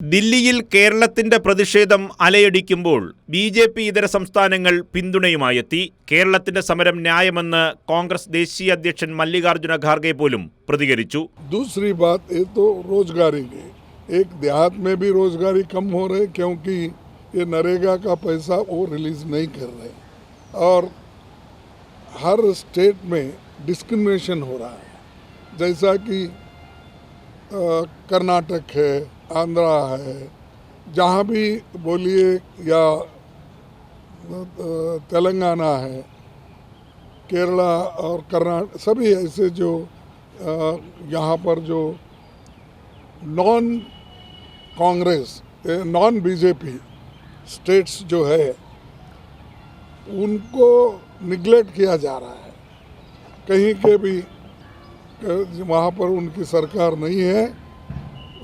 ദില്ലിയിൽ കേരളത്തിന്റെ പ്രതിഷേധം അലയടിക്കുമ്പോൾ ബി ജെ പി ഇതര സംസ്ഥാനങ്ങൾ പിന്തുണയുമായെത്തി കേരളത്തിന്റെ സമരം ന്യായമെന്ന് കോൺഗ്രസ് ദേശീയ അധ്യക്ഷൻ മല്ലികാർജ്ജുന ഖാർഗെ പോലും പ്രതികരിച്ചു दूसरी बात ये तो रोजगारी की एक देहात में भी रोजगारी कम हो रहे क्योंकि ये नरेगा का पैसा वो रिलीज नहीं कर रहे और हर स्टेट में डिस्क्रिमिनेशन हो रहा है जैसा कि अ, कर्नाटक है आंध्रा है। जहाँ भी बोलिए या तेलंगाना है, केरला और कर्नाटक सभी ऐसे जो यहाँ पर जो non Congress non BJP states जो है, उनको निगलेक्ट किया जा रहा है। कहीं के भी वहाँ पर उनकी सरकार नहीं है,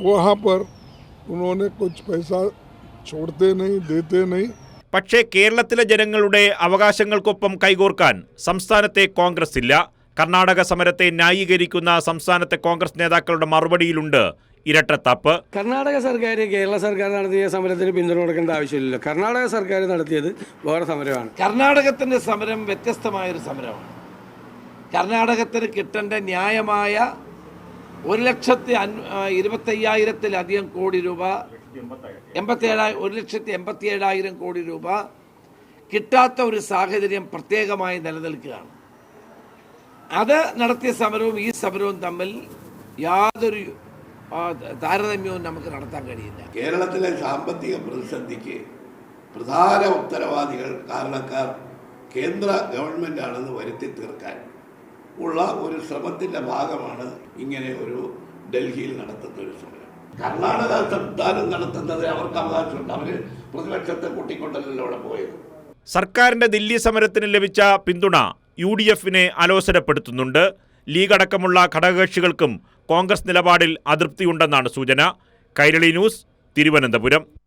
वहाँ पर ഉന്നോനെ കുച്ച് പൈസ ചോടത്തെ നഹീ ദേത്തെ നഹീ പക്ഷേ കേരളത്തിലെ ജനങ്ങളുടെ അവകാശങ്ങൾക്കൊപ്പം കൈകോർക്കാൻ സംസ്ഥാനത്തെ കോൺഗ്രസ് ഇല്ല. കർണാടക സമരത്തെ ന്യായീകരിക്കുന്ന സംസ്ഥാനത്തെ കോൺഗ്രസ് നേതാക്കളുടെ മറുപടിയിലുണ്ട് ഇരട്ടത്താപ്പ്. കർണാടക സർക്കാർ കേരള സർക്കാർ നടത്തിയ സമരത്തിന് പിന്തുണ കൊടുക്കേണ്ട ആവശ്യമില്ലല്ലോ. കർണാടക സർക്കാർ നടത്തിയത് വേറെ സമരമാണ്. കർണാടകത്തിന്റെ സമരം വ്യത്യസ്തമായ ഒരു സമരമാണ്. കർണാടകത്തിന് കിട്ടേണ്ട ന്യായമായ ഒരു ലക്ഷത്തി ഇരുപത്തയ്യായിരത്തിലധികം കോടി രൂപ. എൺപത്തിയേഴായി ഒരു ലക്ഷത്തി എൺപത്തിയേഴായിരം കോടി രൂപ കിട്ടാത്ത ഒരു സാഹചര്യം പ്രത്യേകമായി നിലനിൽക്കുകയാണ്. അത് നടത്തിയ സമരവും ഈ സമരവും തമ്മിൽ യാതൊരു താരതമ്യവും നമുക്ക് നടത്താൻ കഴിയില്ല. കേരളത്തിലെ സാമ്പത്തിക പ്രതിസന്ധിക്ക് പ്രധാന ഉത്തരവാദികൾ കാരണക്കാർ കേന്ദ്ര ഗവൺമെന്റാണെന്ന് വരുത്തി തീർക്കാൻ ഉള്ള ഒരു ശ്രമത്തിന്റെ ഭാഗമാണ് ഇങ്ങനെ ഒരു ഡൽഹിയിൽ നടത്തുന്ന ഒരു സമരം. കർണാടക സംസ്ഥാനം നടത്തുന്നത് അവർക്ക് അവകാശമുണ്ട്. അവർ പ്രതിപക്ഷത്തെ കൂട്ടിക്കൊണ്ടല്ലോ അവിടെ പോയത്. സർക്കാരിന്റെ ദില്ലി സമരത്തിന് ലഭിച്ച പിന്തുണ യു ഡി എഫിനെ അലോസരപ്പെടുത്തുന്നുണ്ട്. ലീഗ് അടക്കമുള്ള ഘടകകക്ഷികൾക്കും കോൺഗ്രസ് നിലപാടിൽ അതൃപ്തിയുണ്ടെന്നാണ് സൂചന. കൈരളി ന്യൂസ് തിരുവനന്തപുരം.